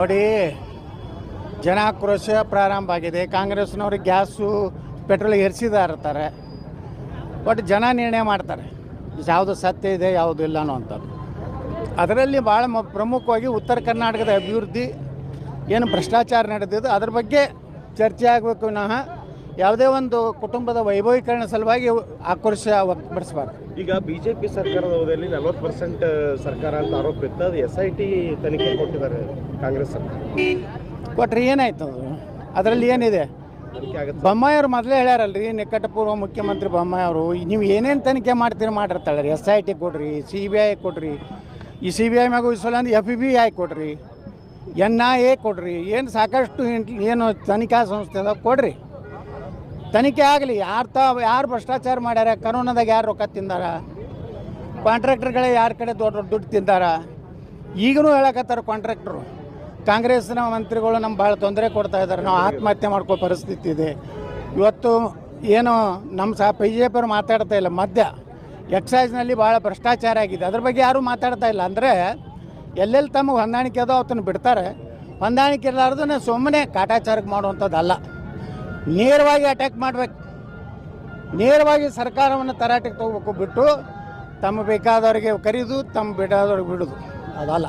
ನೋಡಿ, ಜನಾಕ್ರೋಶ ಪ್ರಾರಂಭ ಆಗಿದೆ. ಕಾಂಗ್ರೆಸ್ನವರು ಗ್ಯಾಸು, ಪೆಟ್ರೋಲ್ ಇರ್ತಾರೆ. ಬಟ್ ಜನ ನಿರ್ಣಯ ಮಾಡ್ತಾರೆ. ಯಾವುದು ಸತ್ಯ ಇದೆ, ಯಾವುದು ಇಲ್ಲ ಅಂತ ಅದರಲ್ಲಿ ಭಾಳ ಪ್ರಮುಖವಾಗಿ ಉತ್ತರ ಕರ್ನಾಟಕದ ಅಭಿವೃದ್ಧಿ, ಏನು ಭ್ರಷ್ಟಾಚಾರ ನಡೆದಿದೆ ಅದ್ರ ಬಗ್ಗೆ ಚರ್ಚೆ ಆಗಬೇಕು ವಿನಃ ಯಾವುದೇ ಒಂದು ಕುಟುಂಬದ ವೈಭವೀಕರಣ ಸಲುವಾಗಿ ಆಕ್ರೋಶ ವ್ಯಕ್ತಪಡಿಸಬಾರ್ದು. ಈಗ ಬಿಜೆಪಿ ಸರ್ಕಾರದ ಅವಧಿಯಲ್ಲಿ ನಲವತ್ತು ಪರ್ಸೆಂಟ್ ಸರ್ಕಾರ ಅಂತ ಆರೋಪ ಇತ್ತು. ಅದು ಎಸ್ ಐ ಟಿ ತನಿಖೆ ಕೊಟ್ಟಿದ್ದಾರೆ ಕಾಂಗ್ರೆಸ್ ಸರ್ಕಾರ. ಕೊಟ್ರಿ ಏನಾಯ್ತು? ಅದು ಅದರಲ್ಲಿ ಏನಿದೆ? ಬೊಮ್ಮಾಯಿ ಅವರು ಮೊದಲೇ ಹೇಳ್ಯಾರಲ್ರಿ ನಿಕಟಪೂರ್ವ ಮುಖ್ಯಮಂತ್ರಿ ಬೊಮ್ಮಾಯಿ ಅವರು ನೀವು ಏನೇನು ತನಿಖೆ ಮಾಡ್ತೀರಿ ಮಾಡಿರ್ತಾಳೆ ಎಸ್ ಐ ಟಿ ಕೊಡ್ರಿ ಸಿ ಬಿ ಐ ಕೊಡ್ರಿ ಈ ಸಿ ಬಿ ಐ ಮ್ಯಾಗ ಉಳಿಸಲ್ಲ ಅಂದ್ರೆ ಎಫ್ ಬಿ ಐ ಕೊಡ್ರಿ ಎನ್ ಐ ಎ ಕೊಡ್ರಿ ಏನು ಸಾಕಷ್ಟು ಏನ್- ಏನು ತನಿಖಾ ಸಂಸ್ಥೆ ಅದಾವೆ ಕೊಡ್ರಿ. ತನಿಖೆ ಆಗಲಿ, ಯಾರು ತ, ಯಾರು ಭ್ರಷ್ಟಾಚಾರ ಮಾಡ್ಯಾರ ಕರೋನಾದಾಗ ಯಾರು ರೊಕ್ಕ ತಿಂದಾರ? ಕಾಂಟ್ರಾಕ್ಟರ್ಗಳೇ ಯಾರ ಕಡೆ ದೊಡ್ಡ ದೊಡ್ಡ ದುಡ್ಡು ತಿಂದಾರ? ಈಗಲೂ ಹೇಳಕತ್ತಾರ ಕಾಂಟ್ರಾಕ್ಟ್ರು ಕಾಂಗ್ರೆಸ್ನ ಮಂತ್ರಿಗಳು ನಮ್ಗೆ ಭಾಳ ತೊಂದರೆ ಕೊಡ್ತಾ ಇದ್ದಾರೆ ನಾವು ಆತ್ಮಹತ್ಯೆ ಮಾಡ್ಕೋ ಪರಿಸ್ಥಿತಿ ಇದೆ. ಇವತ್ತು ಏನು ನಮ್ಮ ಸಹ ಪಿ ಜೆ ಪಿಯವರು ಮಾತಾಡ್ತಾ ಇಲ್ಲ ಮಧ್ಯ ಎಕ್ಸೈಸ್ನಲ್ಲಿ ಭಾಳ ಭ್ರಷ್ಟಾಚಾರ ಆಗಿದೆ. ಅದ್ರ ಬಗ್ಗೆ ಯಾರೂ ಮಾತಾಡ್ತಾ ಇಲ್ಲ. ಅಂದರೆ ಎಲ್ಲೆಲ್ಲಿ ತಮಗೆ ಹೊಂದಾಣಿಕೆ ಅದೋ ಅವತ್ತನ್ನು ಬಿಡ್ತಾರೆ. ಹೊಂದಾಣಿಕೆ ನಾನು ಸುಮ್ಮನೆ ಕಾಟಾಚಾರಕ್ಕೆ ಮಾಡುವಂಥದ್ದಲ್ಲ. ನೇರವಾಗಿ ಅಟ್ಯಾಕ್ ಮಾಡಬೇಕು. ನೇರವಾಗಿ ಸರ್ಕಾರವನ್ನು ತರಾಟೆಗೆ ತಗೋಬೇಕು ಬಿಟ್ಟು ತಮ್ಮ ಬೇಕಾದವರಿಗೆ ಕರೆದು ತಮ್ಮ ಬಿಡಾದವ್ರಿಗೆ ಬಿಡೋದು. ಅದಲ್ಲ.